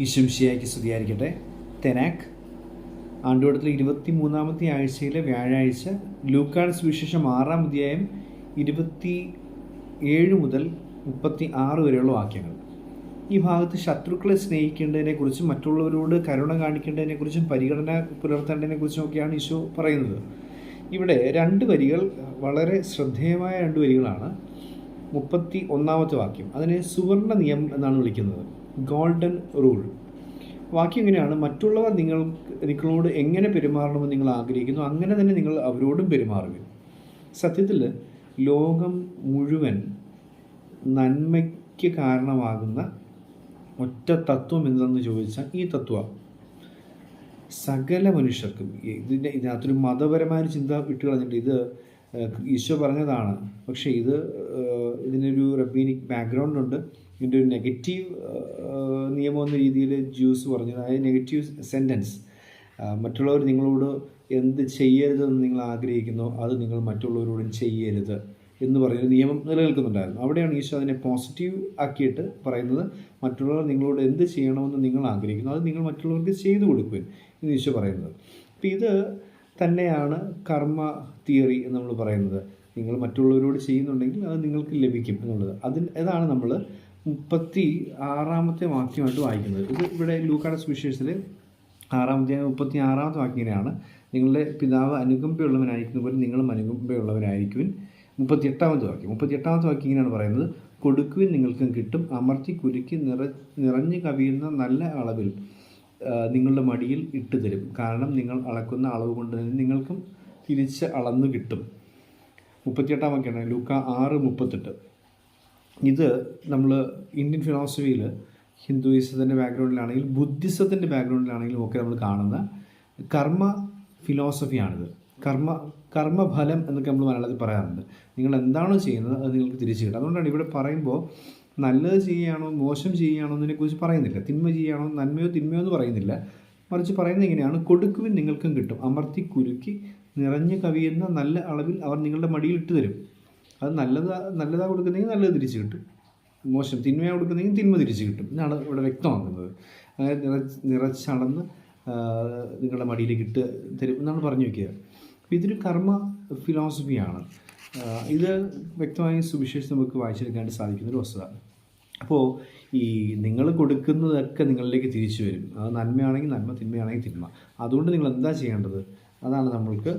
ഈശംഷിയാക്കി സ്തുതിയായിരിക്കട്ടെ. തെനാക്ക് ആണ്ടുവട്ടത്തിൽ ഇരുപത്തി മൂന്നാമത്തെ ആഴ്ചയിലെ വ്യാഴാഴ്ച ലൂക്കാട് സുവിശേഷം ആറാം അധ്യായം ഇരുപത്തി ഏഴ് മുതൽ മുപ്പത്തി ആറ് വരെയുള്ള വാക്യങ്ങൾ. ഈ ഭാഗത്ത് ശത്രുക്കളെ സ്നേഹിക്കേണ്ടതിനെക്കുറിച്ചും മറ്റുള്ളവരോട് കരുണ കാണിക്കേണ്ടതിനെക്കുറിച്ചും പരിഗണന പുലർത്തേണ്ടതിനെക്കുറിച്ചും ഒക്കെയാണ് ഈശോ പറയുന്നത്. ഇവിടെ രണ്ട് വരികൾ വളരെ ശ്രദ്ധേയമായ രണ്ട് വരികളാണ്. മുപ്പത്തി ഒന്നാമത്തെ വാക്യം. അതിനെ സുവർണ നിയമം എന്നാണ് വിളിക്കുന്നത്. Golden rule. വാക്യം ഇങ്ങനെയാണ് മറ്റുള്ളവർ നിങ്ങൾ നിങ്ങളോട് എങ്ങനെ പെരുമാറണമെന്ന് നിങ്ങൾ ആഗ്രഹിക്കുന്നു അങ്ങനെ തന്നെ നിങ്ങൾ അവരോടും പെരുമാറുക സത്യത്തിൽ ലോകം മുഴുവൻ നന്മയ്ക്ക് കാരണമാകുന്ന ഒറ്റ തത്വം എന്തെന്ന് ചോദിച്ചാൽ ഈ തത്വം. സകല മനുഷ്യർക്കും ഇതിന്റെ ഇതിനകത്തൊരു മതപരമായ ചിന്ത വിട്ട് കളഞ്ഞിട്ട് ഇത് ഈശോ പറഞ്ഞതാണ്. പക്ഷേ ഇത് ഇതിനൊരു റബ്ബീനിക് ബാക്ക്ഗ്രൗണ്ട് ഉണ്ട്. ഇതിന്റെ ഒരു നെഗറ്റീവ് നിയമം എന്ന രീതിയിൽ ജ്യൂസ് പറഞ്ഞു അതായത് നെഗറ്റീവ് സെന്റൻസ് മറ്റുള്ളവർ നിങ്ങളോട് എന്ത് ചെയ്യരുതെന്ന് നിങ്ങൾ ആഗ്രഹിക്കുന്നു അത് നിങ്ങൾ മറ്റുള്ളവരോടും ചെയ്യരുത് എന്ന് പറയുന്ന നിയമം നിലനിൽക്കുന്നുണ്ടായിരുന്നു. അവിടെയാണ് ഈശോ അതിനെ പോസിറ്റീവ് ആക്കിയിട്ട് പറയുന്നത്. മറ്റുള്ളവർ നിങ്ങളോട് എന്ത് ചെയ്യണമെന്ന് നിങ്ങൾ ആഗ്രഹിക്കുന്നു അത് നിങ്ങൾ മറ്റുള്ളവർക്ക് ചെയ്തു കൊടുക്കുവാൻ എന്ന് ഈശോ പറയുന്നത്. അപ്പം ഇത് തന്നെയാണ് കർമ്മ തിയറി എന്ന് നമ്മൾ പറയുന്നത്. നിങ്ങൾ മറ്റുള്ളവരോട് ചെയ്യുന്നുണ്ടെങ്കിൽ അത് നിങ്ങൾക്ക് ലഭിക്കും എന്നുള്ളത്. അതിന് ഇതാണ് നമ്മൾ മുപ്പത്തി ആറാമത്തെ വാക്യമായിട്ട് വായിക്കുന്നത്. ഇത് ഇവിടെ ലൂക്കാട സുവിശേഷത്തിൽ ആറാമത്തെ മുപ്പത്തി ആറാമത്തെ വാക്യമാണ് നിങ്ങളുടെ പിതാവ് അനുകമ്പയുള്ളവനായിരിക്കുന്ന പോലെ നിങ്ങളും അനുകമ്പയുള്ളവനായിരിക്കും മുപ്പത്തി എട്ടാമത്തെ വാക്യം. മുപ്പത്തി എട്ടാമത്തെ വാക്യം ഇങ്ങനെയാണ് പറയുന്നത്. കൊടുക്കുവിൻ നിങ്ങൾക്കും കിട്ടും. അമർത്തി കുരുക്കി നിറ നിറഞ്ഞു കവിയുന്ന നല്ല അളവിൽ നിങ്ങളുടെ മടിയിൽ ഇട്ട് തരും. കാരണം നിങ്ങൾ അളക്കുന്ന അളവ് കൊണ്ട് തന്നെ നിങ്ങൾക്കും തിരിച്ച് അളന്നു കിട്ടും. മുപ്പത്തിയെട്ടാം വാക്യമാണ് ലൂക്ക ആറ് മുപ്പത്തെട്ട്. ഇത് നമ്മൾ ഇന്ത്യൻ ഫിലോസഫിയിൽ ഹിന്ദുയിസത്തിന്റെ ബാക്ക്ഗ്രൗണ്ടിലാണെങ്കിലും ബുദ്ധിസത്തിന്റെ ബാക്ക്ഗ്രൗണ്ടിലാണെങ്കിലും ഒക്കെ നമ്മൾ കാണുന്ന കർമ്മ ഫിലോസഫിയാണിത് കർമ്മ കർമ്മഫലം എന്നൊക്കെ നമ്മൾ മലയാളത്തിൽ പറയാറുണ്ട്. നിങ്ങൾ എന്താണോ ചെയ്യുന്നത് അത് നിങ്ങൾക്ക് തിരിച്ചു കിട്ടും. അതുകൊണ്ടാണ് ഇവിടെ പറയുമ്പോൾ നല്ലത് ചെയ്യുകയാണോ മോശം ചെയ്യുകയാണോ എന്നതിനെക്കുറിച്ച് പറയുന്നില്ല. തിന്മ ചെയ്യുകയാണോ നന്മയോ തിന്മയോ എന്ന് പറയുന്നില്ല. മറിച്ച് പറയുന്നത് എങ്ങനെയാണ് കൊടുക്കുവിൻ നിങ്ങൾക്കും കിട്ടും. അമർത്തി കുരുക്കി നിറഞ്ഞു കവിയുന്ന നല്ല അളവിൽ അവർ നിങ്ങളുടെ മടിയിൽ ഇട്ട് തരും അത് നല്ലത് നല്ലതാണ് കൊടുക്കുന്നെങ്കിൽ നല്ലത് തിരിച്ചു കിട്ടും. മോശം തിന്മയാണ് കൊടുക്കുന്നെങ്കിൽ തിന്മ തിരിച്ചു കിട്ടും. ഇതാണ് ഇവിടെ വ്യക്തമാക്കുന്നത്. അങ്ങനെ നിറച്ച് നിറച്ചടന്ന് നിങ്ങളുടെ മടിയിലേക്ക് ഇട്ട് തരും എന്നാണ് പറഞ്ഞു വയ്ക്കുക അപ്പോൾ ഇതൊരു കർമ്മ ഫിലോസഫിയാണ് ഇത് വ്യക്തമായ സുവിശേഷം നമുക്ക് വായിച്ചെടുക്കാനായിട്ട് സാധിക്കുന്ന ഒരു വസ്തുത അപ്പോൾ ഈ നിങ്ങൾ കൊടുക്കുന്നതൊക്കെ നിങ്ങളിലേക്ക് തിരിച്ചു വരും. അത് നന്മയാണെങ്കിൽ നന്മ തിന്മയാണെങ്കിൽ തിന്മ. അതുകൊണ്ട് നിങ്ങൾ എന്താ ചെയ്യേണ്ടത്? അതാണ് നമ്മൾക്ക്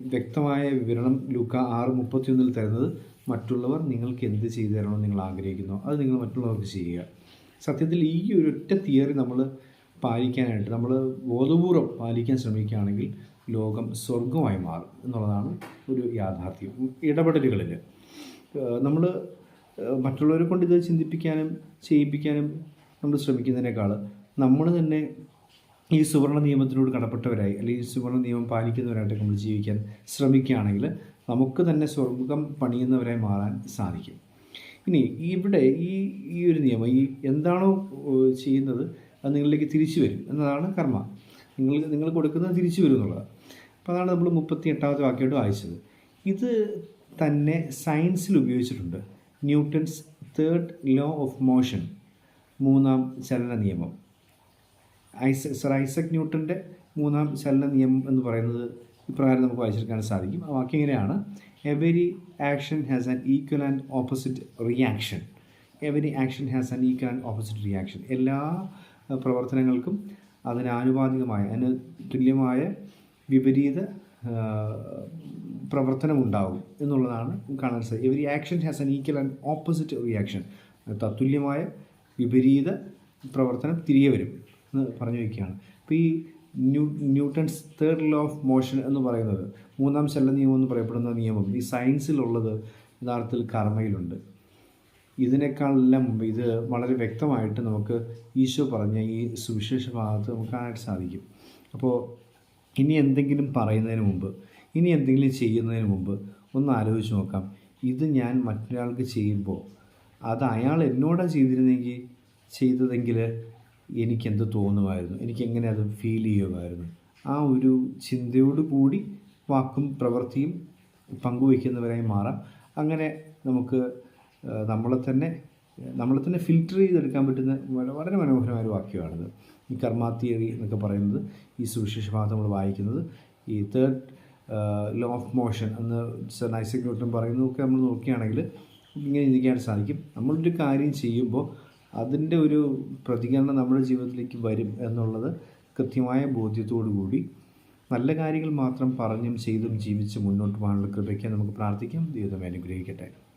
വ്യക്തമായ വിവരണം ലൂക്ക ആറ് മുപ്പത്തിയൊന്നിൽ തരുന്നത് മറ്റുള്ളവർ നിങ്ങൾക്ക് എന്ത് ചെയ്തു തരണമെന്ന് നിങ്ങൾ ആഗ്രഹിക്കുന്നു. അത് നിങ്ങൾ മറ്റുള്ളവർക്ക് ചെയ്യുക. സത്യത്തിൽ ഈ ഒരു ഒറ്റ തിയറി നമ്മൾ പാലിക്കാനായിട്ട് നമ്മൾ ബോധപൂർവം പാലിക്കാൻ ശ്രമിക്കുകയാണെങ്കിൽ ലോകം സ്വർഗമായി മാറും എന്നുള്ളതാണ് ഒരു യാഥാർത്ഥ്യം ഇടപെടലുകളിൽ നമ്മൾ മറ്റുള്ളവരെ കൊണ്ട് ഇത് ചിന്തിപ്പിക്കാനും ചെയ്യിപ്പിക്കാനും നമ്മൾ ശ്രമിക്കുന്നതിനേക്കാൾ നമ്മൾ തന്നെ ഈ സുവർണ നിയമത്തിനോട് കടപ്പെട്ടവരായി അല്ലെങ്കിൽ സുവർണ നിയമം പാലിക്കുന്നവരായിട്ട് നമ്മൾ ജീവിക്കാൻ ശ്രമിക്കുകയാണെങ്കിൽ നമുക്ക് തന്നെ സ്വർഗം പണിയുന്നവരായി മാറാൻ സാധിക്കും. ഇനി ഇവിടെ ഈ ഈ ഒരു നിയമം ഈ എന്താണോ ചെയ്യുന്നത് അത് നിങ്ങളിലേക്ക് തിരിച്ചു വരും എന്നതാണ് കർമ്മ. നിങ്ങൾ നിങ്ങൾ കൊടുക്കുന്നത് തിരിച്ചു വരും എന്നുള്ളത് അപ്പോൾ അതാണ് നമ്മൾ മുപ്പത്തി എട്ടാമത്തെ വാക്യമായിട്ട് വായിച്ചത്. ഇത് തന്നെ സയൻസിൽ ഉപയോഗിച്ചിട്ടുണ്ട്. Newton's third law of motion മൂന്നാം ചലന നിയമം. ഐസ സർ ഐസക് ന്യൂട്ടന്റെ മൂന്നാം ചലന നിയമം എന്ന് പറയുന്നത് ഇപ്രകാരം നമുക്ക് വായിച്ചെടുക്കാൻ സാധിക്കും. ആ വാക്യം ഇങ്ങനെയാണ്. Every action has an equal and opposite reaction every action has an equal and opposite reaction എല്ലാ പ്രവർത്തനങ്ങൾക്കും അതിനാനുപാതികമായ അതിന് തുല്യമായ വിപരീത ആഹ്, പ്രവർത്തനം ഉണ്ടാവും എന്നുള്ളതാണ് കാണാൻ സാധിക്കും every action has an equal and opposite reaction തത്തുല്യമായ വിപരീത പ്രവർത്തനം തിരികെ വരും. എന്ന് പറഞ്ഞു വയ്ക്കുകയാണ് അപ്പോൾ ഈ new Newton's third law of motion എന്ന് പറയുന്നത് മൂന്നാം ശല്ല നിയമം എന്ന് പറയപ്പെടുന്ന നിയമം ഈ സയൻസിലുള്ളത് യഥാർത്ഥത്തിൽ കർമ്മയിലുണ്ട്. ഇതിനേക്കാളെല്ലാം മുമ്പ് ഇത് വളരെ വ്യക്തമായിട്ട് നമുക്ക് ഈശോ പറഞ്ഞ ഈ സുവിശേഷ ഭാഗത്ത് നമുക്ക് കാണാനായിട്ട് സാധിക്കും. അപ്പോൾ ഇനി എന്തെങ്കിലും പറയുന്നതിന് മുമ്പ് ഇനി എന്തെങ്കിലും ചെയ്യുന്നതിന് മുമ്പ് ഒന്ന് ആലോചിച്ച് നോക്കാം. ഇത് ഞാൻ മറ്റൊരാൾക്ക് ചെയ്യുമ്പോൾ അത് അയാൾ എന്നോടാണ് ചെയ്തിരുന്നെങ്കിൽ ചെയ്തതെങ്കിൽ എനിക്കെന്ത് തോന്നുമായിരുന്നു? എനിക്കെങ്ങനെ അത് ഫീൽ ചെയ്യുമായിരുന്നു? ആ ഒരു ചിന്തയോട് കൂടി വാക്കും പ്രവൃത്തിയും പങ്കുവയ്ക്കുന്നവരായി മാറാം. അങ്ങനെ നമുക്ക് നമ്മളെ തന്നെ നമ്മളെ തന്നെ ഫിൽറ്റർ ചെയ്തെടുക്കാൻ പറ്റുന്ന വളരെ മനോഹരമായ ഒരു വാക്യമാണിത്. ഈ കർമ്മ തിയറി എന്നൊക്കെ പറയുന്നത് ഈ സുവിശേഷ ഭാഗത്ത് നമ്മൾ വായിക്കുന്നത്. ഈ തേർഡ് ലോ ഓഫ് മോഷൻ എന്ന് സർ ഐസക് ന്യൂട്ടൻ പറയുന്നതൊക്കെ നമ്മൾ നോക്കുകയാണെങ്കിൽ ഇങ്ങനെ ചിന്തിക്കാൻ സാധിക്കും. നമ്മളൊരു കാര്യം ചെയ്യുമ്പോൾ അതിന്റെ ഒരു പ്രതികരണം നമ്മുടെ ജീവിതത്തിലേക്ക് വരും എന്നുള്ളത് കൃത്യമായ ബോധ്യത്തോടു കൂടി. നല്ല കാര്യങ്ങൾ മാത്രം പറഞ്ഞും ചെയ്തും ജീവിച്ച് മുന്നോട്ട് പോകാനുള്ള കൃപയ്ക്ക് നമുക്ക് പ്രാർത്ഥിക്കാം. ദൈവം അനുഗ്രഹിക്കട്ടെ.